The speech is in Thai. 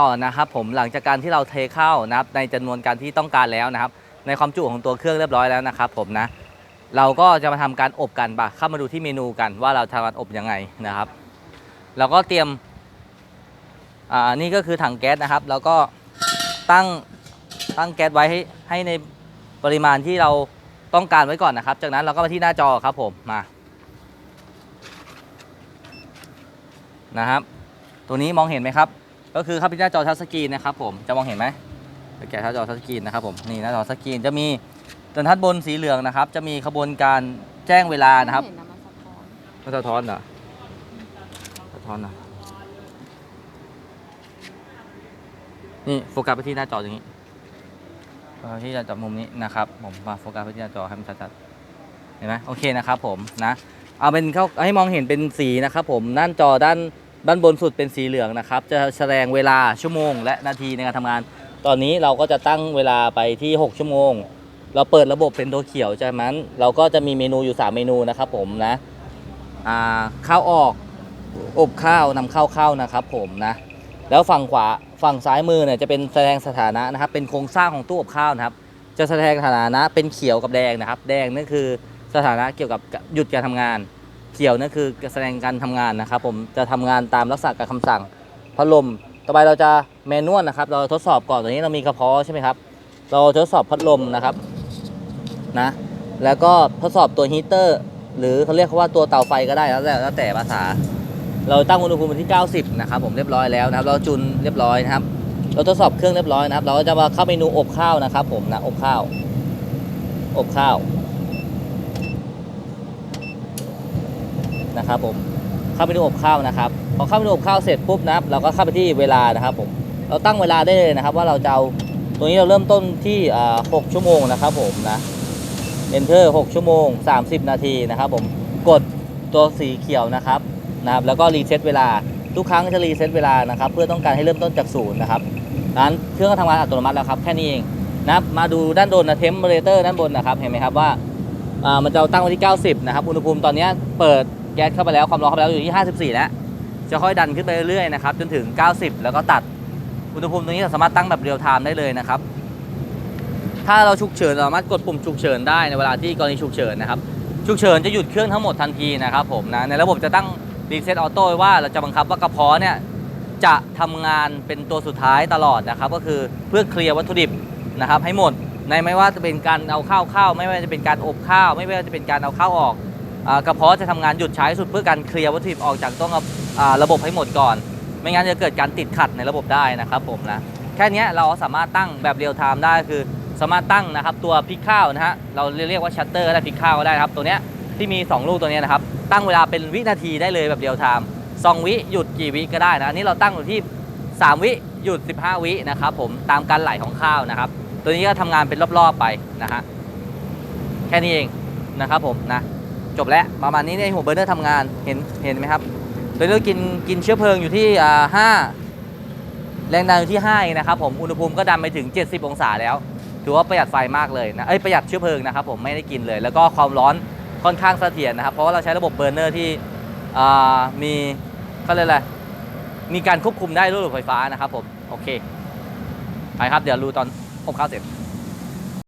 ต่อนะครับผมหลังจากการที่เราเทเข้านะครับในจำนวนการที่ต้องการแล้วนะครับ ในความจุของตัวเครื่องเรียบร้อยแล้วนะครับผมนะเราก็จะมาทำการอบกันปะเข้ามาดูที่เมนูกันว่าเราทำการอบยังไงนะครับ เราก็เตรียมอ่านี่ก็คือถังแก๊สนะครับ แล้วก็ตั้งตั้งแก๊สไว้ให้ให้ในปริมาณที่เราต้องการไว้ก่อนนะครับ จากนั้นเราก็มาที่หน้าจอครับผมมานะครับ ตัวนี้มองเห็นไหมครับ ก็คือเข้าไปที่หน้าจอทัชสกรีนนะครับผมจะมองเห็นไหมไปแกะหน้าจอทัชสกรีนนะครับผมนี่หน้าจอทัชสกรีนจะมีตัวทัดบนสีเหลืองนะครับ จะมีขบวนการแจ้งเวลานะครับไม่เห็นนะมันสะท้อนมันสะท้อนเหรอสะท้อนเหรอนี่โฟกัสไปที่หน้าจออย่างนี้โฟกัสที่หน้าจอมุมนี้นะครับ ผมมาโฟกัสไปที่หน้าจอให้มันชัดๆเห็นไหมโอเคนะครับผมนะเอาเป็นเข้าให้มองเห็นเป็นสีนะครับผมด้านจอด้าน ด้านบนสุดเป็นสีเหลืองนะครับ จะแสดงเวลาชั่วโมง และนาทีในการทำงาน ตอนนี้เราก็จะตั้งเวลาไปที่ 6 ชั่วโมง เราเปิดระบบเป็นตัวเขียวจากนั้นเราก็จะมีเมนูอยู่ 3 เมนูนะครับผมนะข้าวออกอบข้าวนำข้าวเข้านะครับผมนะแล้วฝั่งขวาฝั่งซ้ายมือเนี่ยจะเป็นแสดงสถานะนะครับ เป็นโครงสร้างของตู้อบข้าวนะครับ จะแสดงสถานะเป็นเขียวกับแดงนะครับ แดงนั่นคือสถานะเกี่ยวกับหยุดการทำงาน ขียวนั่นคือแสดงการทำงานนะครับ ผมจะทำงานตามลักษณะการคำสั่งพัดลม ต่อไปเราจะแมนนวลนะครับ เราทดสอบก่อนตอนนี้เรามีกระเพาะใช่ไหมครับ เราทดสอบพัดลมนะครับนะแล้วก็ทดสอบตัวฮีเตอร์ หรือเขาเรียกว่าตัวเตาไฟก็ได้แล้วแต่แล้วแต่ภาษา เราตั้งอุณหภูมิไว้ที่ 90 นะครับ ผมเรียบร้อยแล้วนะครับ เราจุนเรียบร้อยนะครับ เราทดสอบเครื่องเรียบร้อยนะครับ เราก็จะมาเข้าเมนูอบข้าวนะครับ ผมนะอบข้าว อบข้าว นะครับผมเข้าเมนูอบข้าวนะครับพอเข้าเมนูอบข้าวเสร็จปุ๊บนะครับเราก็เข้าไปที่เวลานะครับผมเราตั้งเวลาได้เลยนะครับ ว่าเราจะเอาตรงนี้เราเริ่มต้นที่6ชั่วโมงนะครับผมนะ enter 6ชั่วโมง 30 นาทีนะครับผมกดตัวสีเขียวนะครับนะครับ แล้วก็รีเซ็ตเวลาทุกครั้งจะรีเซ็ตเวลานะครับ เพื่อต้องการให้เริ่มต้นจากศูนย์นะครับนั้นเครื่องก็ทำงานอัตโนมัติแล้วครับแค่นี้เองนะครับมาดูด้านบนนะเทมเปอเรเตอร์ด้านบนนะครับเห็นไหมครับว่าอ่ามันจะตั้งไว้ที่ 90 นะครับ อุณหภูมิตอนนี้เปิด แก๊สเข้าไปแล้วความร้อนเข้าไปแล้วอยู่ที่ 54 แล้ว จะค่อยดันขึ้นไปเรื่อยๆนะครับจนถึง 90 แล้วก็ตัดอุณหภูมิตรงนี้สามารถตั้งแบบเรียลไทม์ได้เลยนะครับ ถ้าเราฉุกเฉินสามารถกดปุ่มฉุกเฉินได้ในเวลาที่กรณีฉุกเฉินนะครับฉุกเฉินจะหยุดเครื่องทั้งหมดทันทีนะครับผมนะในระบบจะตั้งรีเซ็ตออโต้ว่าเราจะบังคับว่ากระเพาะเนี่ยจะทำงานเป็นตัวสุดท้ายตลอดนะครับก็คือเพื่อเคลียร์วัตถุดิบนะครับให้หมดในไม่ว่าจะเป็นการเอาข้าวเข้าไม่ว่าจะเป็นการอบข้าว ไม่ว่าจะเป็นการเอาข้าวออก กระเพาะจะทำงานหยุดใช้สุดเพื่อการเคลียร์วัตถุดิบออกจากต้องระบบให้หมดก่อน ไม่งั้นจะเกิดการติดขัดในระบบได้นะครับผมนะแค่นี้เราสามารถตั้งแบบเรียลไทม์ได้คือสามารถตั้งนะครับตัวพลิกข้าวนะฮะเราเรียกว่าชัตเตอร์ก็ได้พลิกข้าวก็ได้ครับตัวเนี้ยที่มี 2 ลูกตัวนี้นะครับ ตั้งเวลาเป็นวินาทีได้เลยแบบเดียวไทม์สองวิหยุดกี่วิก็ได้นะอันนี้เราตั้งอยู่ที่ 3 วิหยุด 15 วินะครับผมตามการไหลของข้าวนะครับ ตัวนี้ก็ทำงานเป็นรอบๆไปนะฮะแค่นี้เองนะครับผมนะ จบแล้วประมาณนี้ในหัวเบอร์เนอร์ทำงานเห็นเห็นไหมครับเบอร์เนอร์กินกินเชื้อเพลิงอยู่ที่อ่าห้าแรงดันอยู่ที่5เองนะครับผมอุณหภูมิก็ดันไปถึง 70 องศาแล้ว ถือว่าประหยัดไฟมากเลยนะเอ้ยประหยัดเชื้อเพลิงนะครับผมไม่ได้กินเลย แล้วก็ความร้อนค่อนข้างเสถียรนะครับ เพราะว่าเราใช้ระบบเบอร์เนอร์ที่มีเขาเรียกอะไรมีการควบคุมได้ด้วยระบบไฟฟ้านะครับผมโอเคไปครับเดี๋ยวรูตอนอบข้าวเสร็จ